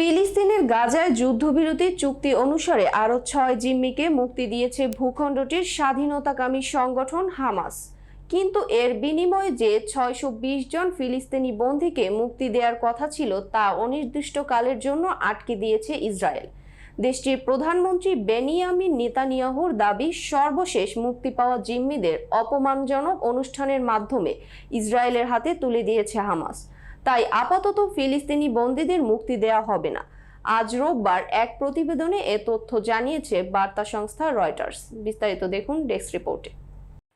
ফিলিস্তিনের গাজায় যুদ্ধবিরতি চুক্তি অনুসারে আরও ছয় জিম্মিকে মুক্তি দিয়েছে ভূখণ্ডটির স্বাধীনতাকামী সংগঠন হামাস। কিন্তু এর বিনিময়ে যে ছয়শো বিশ জন ফিলিস্তিনি বন্দীকে মুক্তি দেওয়ার কথা ছিল, তা অনির্দিষ্টকালের জন্য আটকে দিয়েছে ইসরায়েল। দেশটির প্রধানমন্ত্রী বেনিয়ামিন নেতানিয়াহুর দাবি, সর্বশেষ মুক্তি পাওয়া জিম্মিদের অপমানজনক অনুষ্ঠানের মাধ্যমে ইসরায়েলের হাতে তুলে দিয়েছে হামাস। তাই আপাতত ফিলিস্তিনি বন্দীদের মুক্তি দেয়া হবে না। আজ রোববার এক প্রতিবেদনে এ তথ্য জানিয়েছে বার্তা সংস্থা রয়টার্স। বিস্তারিত দেখুন ডেস্ক রিপোর্টে।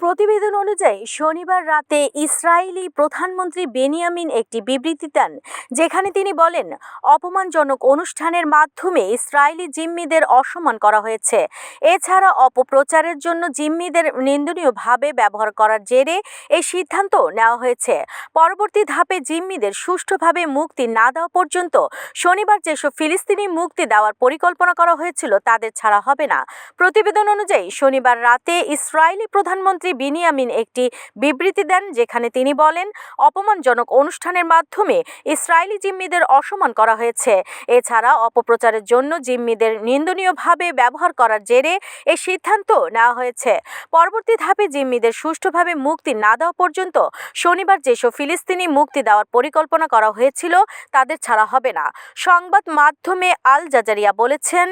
প্রতিবেদন অনুযায়ী শনিবার রাতে ইসরায়েলি প্রধানমন্ত্রী বেনিয়ামিন একটি বিবৃতি দেন, যেখানে তিনি বলেন, অপমানজনক অনুষ্ঠানের মাধ্যমে ইসরায়েলি জিম্মিদের অসম্মান করা হয়েছে। এছাড়া অপপ্রচারের জন্য জিম্মিদের নিন্দনীয়ভাবে ব্যবহার করার জেরে এই সিদ্ধান্ত নেওয়া হয়েছে। পরবর্তী ধাপে জিম্মিদের সুষ্ঠুভাবে মুক্তি না দেওয়া পর্যন্ত শনিবার যেসব ফিলিস্তিনি মুক্তি দেওয়ার পরিকল্পনা করা হয়েছিল তাদের ছাড়া হবে না। প্রতিবেদন অনুযায়ী শনিবার রাতে ইসরায়েলি প্রধানমন্ত্রী বিনিয়ামিন একটি বিবৃতি দেন যেখানে তিনি বলেন, অপমানজনক অনুষ্ঠানের মাধ্যমে ইসরায়েলি জিম্মিদের অসম্মান করা হয়েছে। এছাড়া অপপ্রচারের জন্য জিম্মিদের নিন্দনীয়ভাবে ব্যবহার করার জেরে এই সিদ্ধান্ত নেওয়া হয়েছে। পরবর্তী ধাপে জিম্মিদের সুষ্ঠুভাবে মুক্তি না দেওয়া পর্যন্ত শনিবার যেসব ফিলিস্তিনি মুক্তি দেওয়ার পরিকল্পনা করা হয়েছিল, তাদের ছাড়া হবে না। সংবাদ মাধ্যমে আল জাজারিয়া বলেছেন,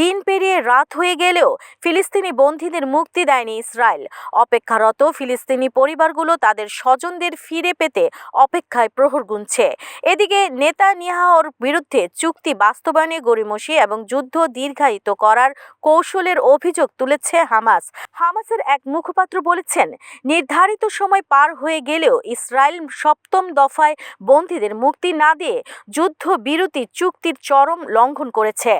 দিন পেরিয়ে রাত হয়ে গেলেও ফিলিস্তিনি বন্দীদের মুক্তি দেয়নি ইসরায়েল। অপেক্ষারত ফিলিস্তিনি পরিবারগুলো তাদের স্বজনদের ফিরে পেতে অপেক্ষায় প্রহর গুনছে। এদিকে নেতানিয়াহর বিরুদ্ধে চুক্তি বাস্তবায়নে গড়িমসি এবং যুদ্ধ দীর্ঘায়িত করার কৌশলের অভিযোগ তুলেছে হামাস। হামাসের এক মুখপাত্র বলেছেন, নির্ধারিত সময় পার হয়ে গেলেও ইসরায়েল সপ্তম দফায় বন্দীদের মুক্তি না দিয়ে যুদ্ধ বিরতি চুক্তির চরম লঙ্ঘন করেছে।